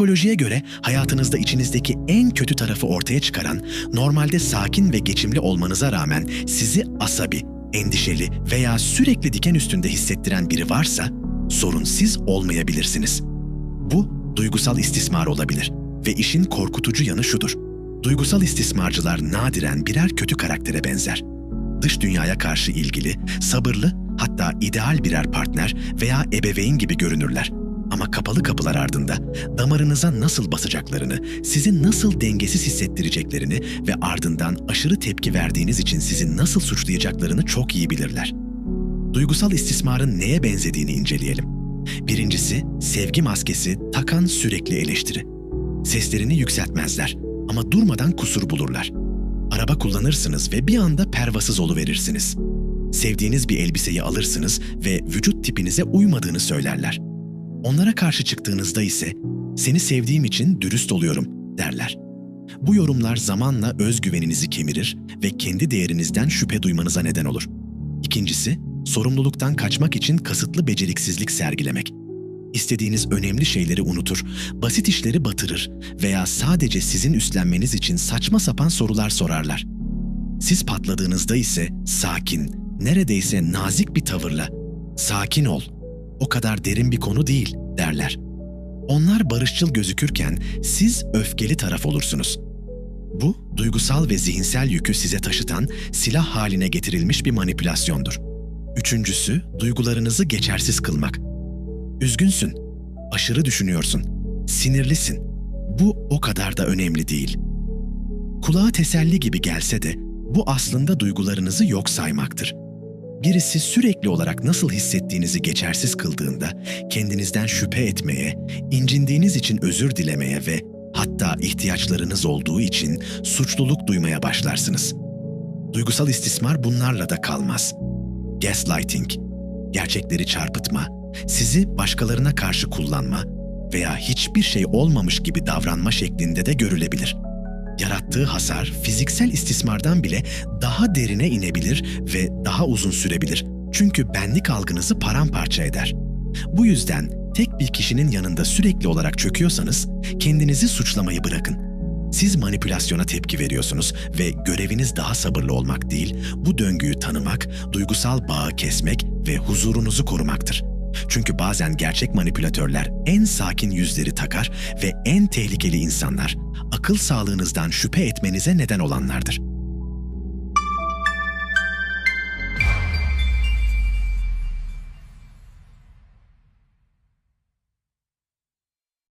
Psikolojiye göre hayatınızda içinizdeki en kötü tarafı ortaya çıkaran, normalde sakin ve geçimli olmanıza rağmen sizi asabi, endişeli veya sürekli diken üstünde hissettiren biri varsa, sorun siz olmayabilirsiniz. Bu duygusal istismar olabilir ve işin korkutucu yanı şudur. Duygusal istismarcılar nadiren birer kötü karaktere benzer. Dış dünyaya karşı ilgili, sabırlı, hatta ideal birer partner veya ebeveyn gibi görünürler. Ama kapalı kapılar ardında damarınıza nasıl basacaklarını, sizi nasıl dengesiz hissettireceklerini ve ardından aşırı tepki verdiğiniz için sizi nasıl suçlayacaklarını çok iyi bilirler. Duygusal istismarın neye benzediğini inceleyelim. Birincisi, sevgi maskesi takan sürekli eleştiri. Seslerini yükseltmezler ama durmadan kusur bulurlar. Araba kullanırsınız ve bir anda pervasız oluverirsiniz. Sevdiğiniz bir elbiseyi alırsınız ve vücut tipinize uymadığını söylerler. Onlara karşı çıktığınızda ise seni sevdiğim için dürüst oluyorum derler. Bu yorumlar zamanla özgüveninizi kemirir ve kendi değerinizden şüphe duymanıza neden olur. İkincisi, sorumluluktan kaçmak için kasıtlı beceriksizlik sergilemek. İstediğiniz önemli şeyleri unutur, basit işleri batırır veya sadece sizin üstlenmeniz için saçma sapan sorular sorarlar. Siz patladığınızda ise sakin, neredeyse nazik bir tavırla "Sakin ol. O kadar derin bir konu değil." derler. Onlar barışçıl gözükürken siz öfkeli taraf olursunuz. Bu, duygusal ve zihinsel yükü size taşıtan, silah haline getirilmiş bir manipülasyondur. Üçüncüsü, duygularınızı geçersiz kılmak. Üzgünsün, aşırı düşünüyorsun, sinirlisin. Bu o kadar da önemli değil. Kulağa teselli gibi gelse de bu aslında duygularınızı yok saymaktır. Birisi sürekli olarak nasıl hissettiğinizi geçersiz kıldığında kendinizden şüphe etmeye, incindiğiniz için özür dilemeye ve hatta ihtiyaçlarınız olduğu için suçluluk duymaya başlarsınız. Duygusal istismar bunlarla da kalmaz. Gaslighting, gerçekleri çarpıtma, sizi başkalarına karşı kullanma veya hiçbir şey olmamış gibi davranma şeklinde de görülebilir. Yarattığı hasar fiziksel istismardan bile daha derine inebilir ve daha uzun sürebilir. Çünkü benlik algınızı paramparça eder. Bu yüzden tek bir kişinin yanında sürekli olarak çöküyorsanız kendinizi suçlamayı bırakın. Siz manipülasyona tepki veriyorsunuz ve göreviniz daha sabırlı olmak değil, bu döngüyü tanımak, duygusal bağı kesmek ve huzurunuzu korumaktır. Çünkü bazen gerçek manipülatörler en sakin yüzleri takar ve en tehlikeli insanlar akıl sağlığınızdan şüphe etmenize neden olanlardır.